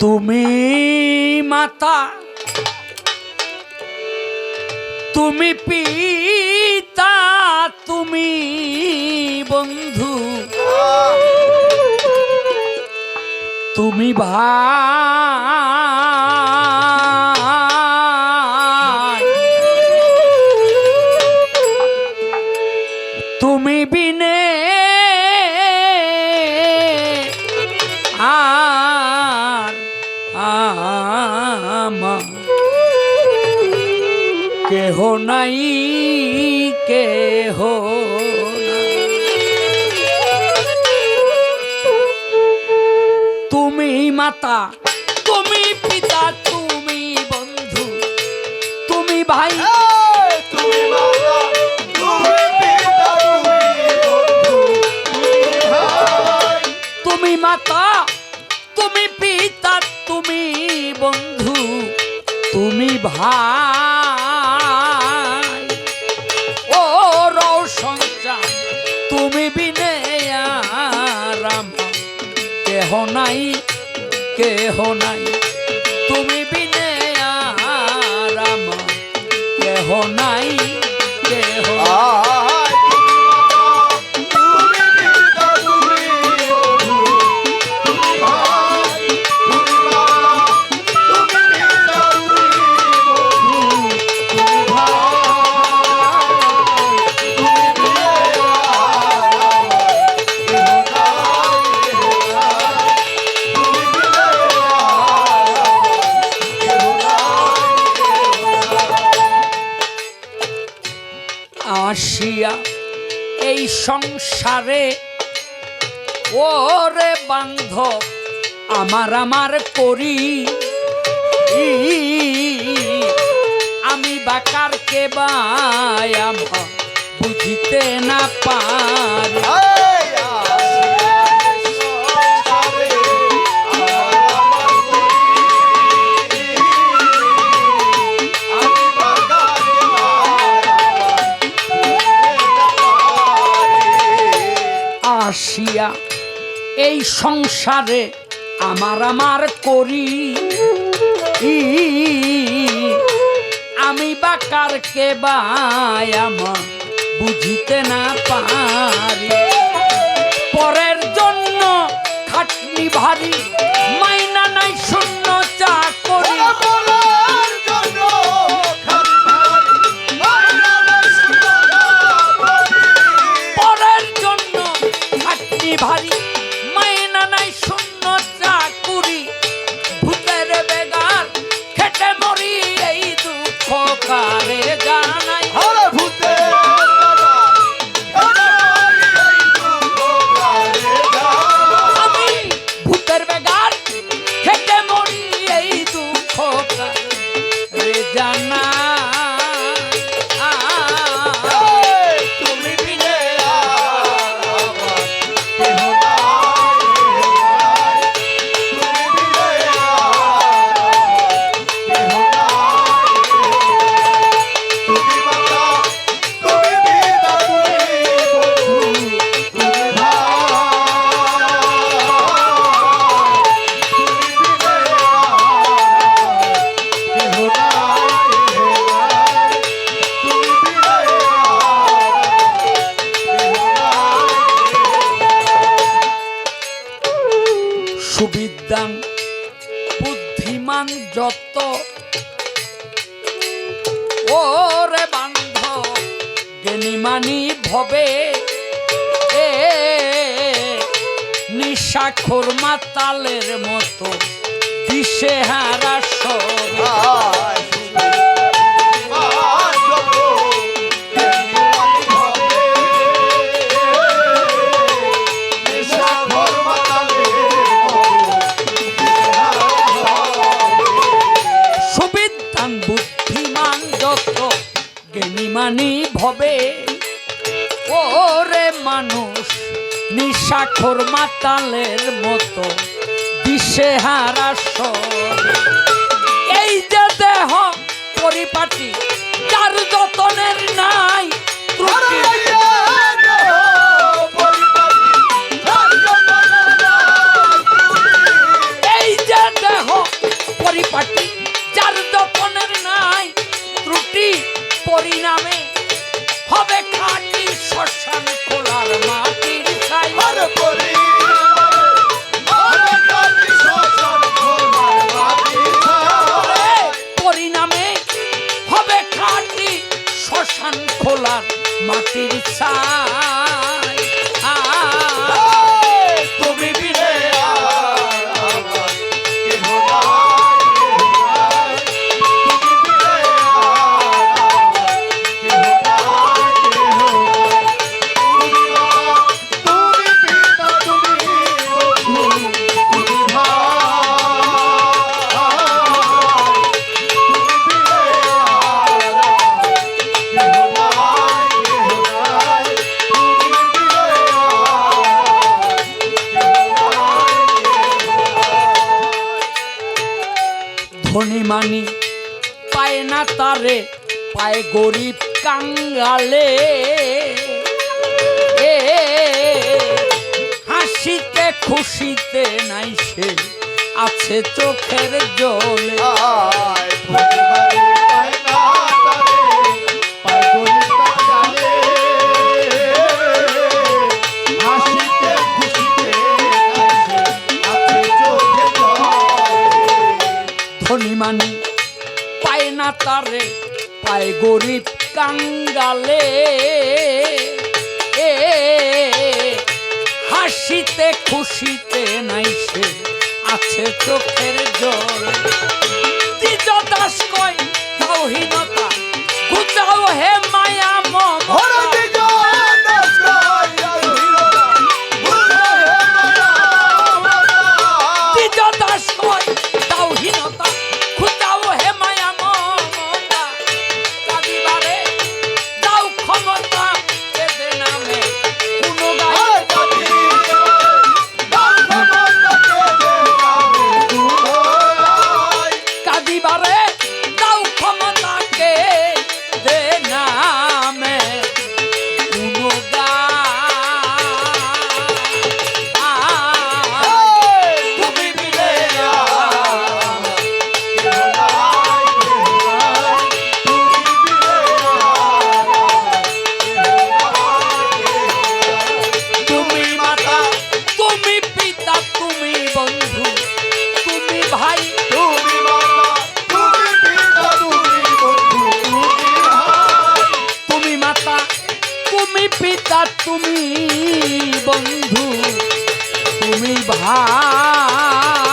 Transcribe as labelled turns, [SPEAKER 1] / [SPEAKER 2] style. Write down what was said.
[SPEAKER 1] তুমি মাতা তুমি পিতা তুমি বন্ধু তুমি ভাই। আমার কেহ নাই কেহ। তুমি মাতা তুমি পিতা তুমি বন্ধু তুমি ভাই।
[SPEAKER 2] তুমি মাতা তুমি পিতা তুমি বন্ধু তুমি ভাই।
[SPEAKER 1] তুমি মাতা তুমি ভাই। ও রৌশন তুমি বিনে রাম কেহ নাই কেহ নাই। আসিয়া এই সংসারে, ওরে বান্ধব, আমার আমার করি। আমি বাকার কে বা বুঝিতে না পারি। আসিয়া এই সংসারে আমার আমার করি। আমি বা কারকে বাই আমার বুঝিতে না পারি। পরের জন্য খাটনি ভারী সুবিদ্যান বুদ্ধিমান যত। ওরে বান্ধ জ্ঞানীমানি ভবে। এ নিশাখর মাতালের মতো দিশে হারা নিশাখর মাতালের মতো দিশে হারা সবে। এই যে দেহ পরিপাটি যার যতনের নাই ত্রুটি ধনী মানি, পায় না তারে, পায় গরিব কাঙ্গালে। হাসিতে খুশিতে নাই সে, আছে চোখের জলে।
[SPEAKER 2] পায় না তারে পায়
[SPEAKER 1] গরিব কাঙ্গালে। এ, হাসিতে খুশিতে নাই সে, আছে চোখের জল দাস কয় দয়া তুমি বন্ধু তুমি ভাই।